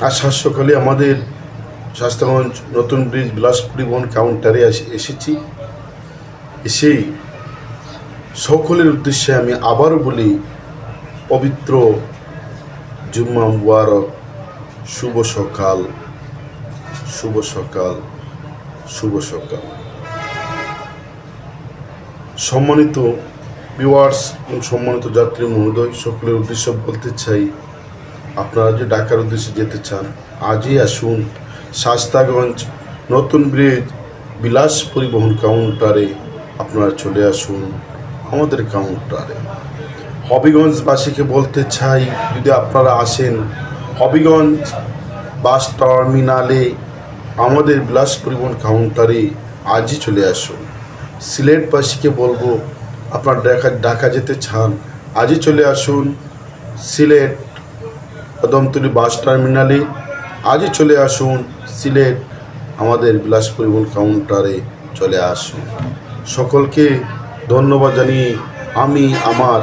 আজ সাত সকালে আমাদের স্বাস্থ্যগঞ্জ নতুন ব্রিজ বিলাস পরিবহন কাউন্টারে এসে- এসেছি। এসেই সকলের উদ্দেশ্যে আমি আবারও বলি, পবিত্র জুম্মা মুবারক, শুভ সকাল শুভ সকাল শুভ সকাল। সম্মানিত ভিউয়ার্স এবং সম্মানিত যাত্রী মহোদয়, সকলের উদ্দেশ্য বলতে চাই আপনারা যে ঢাকার উদ্দেশ্যে যেতে চান, আজই আসুন শাস্তাগঞ্জ নতুন ব্রিজ বিলাস পরিবহন কাউন্টারে আপনারা চলে আসুন আমাদের কাউন্টারে। হবিগঞ্জবাসীকে বলতে চাই, যদি আপনারা আসেন, হবিগঞ্জ বাস টার্মিনালে আমাদের বিলাস পরিবহন কাউন্টারে আজই চলে আসুন। সিলেটবাসীকে বলব, আপনারা ঢাকা ঢাকা যেতে চান, আজই চলে আসুন। সিলেট কদমতলী বাস টার্মিনালে আজই চলে আসুন সিলেট, আমাদের বিলাস পরিবহন কাউন্টারে চলে আসুন। সকলকে ধন্যবাদ জানিয়ে আমি আমার